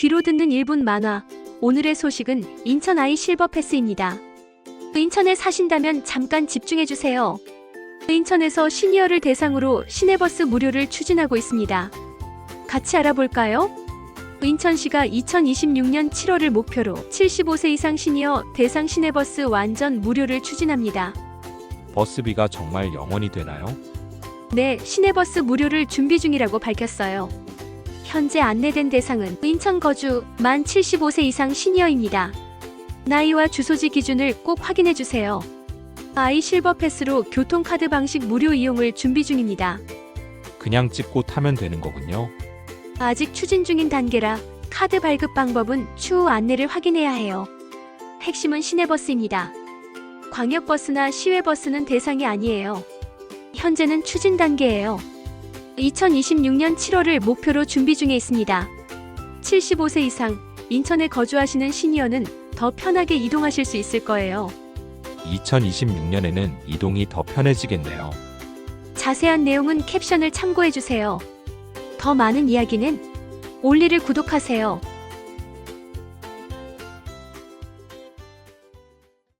귀로 듣는 1분 만화. 오늘의 소식은 인천 아이 실버 패스입니다. 인천에 사신다면 잠깐 집중해 주세요. 인천에서 시니어를 대상으로 시내버스 무료를 추진하고 있습니다. 같이 알아볼까요? 인천시가 2026년 7월을 목표로 75세 이상 시니어 대상 시내버스 완전 무료를 추진합니다. 버스비가 정말 영원히 되나요? 네, 시내버스 무료를 준비 중이라고 밝혔어요. 현재 안내된 대상은 인천 거주 만 75세 이상 시니어입니다. 나이와 주소지 기준을 꼭 확인해 주세요. 아이 실버 패스로 교통카드 방식 무료 이용을 준비 중입니다. 그냥 찍고 타면 되는 거군요. 아직 추진 중인 단계라 카드 발급 방법은 추후 안내를 확인해야 해요. 핵심은 시내버스입니다. 광역버스나 시외버스는 대상이 아니에요. 현재는 추진 단계예요. 2026년 7월을 목표로 준비 중에 있습니다. 75세 이상 인천에 거주하시는 시니어는 더 편하게 이동하실 수 있을 거예요. 2026년에는 이동이 더 편해지겠네요. 자세한 내용은 캡션을 참고해 주세요. 더 많은 이야기는 올리를 구독하세요.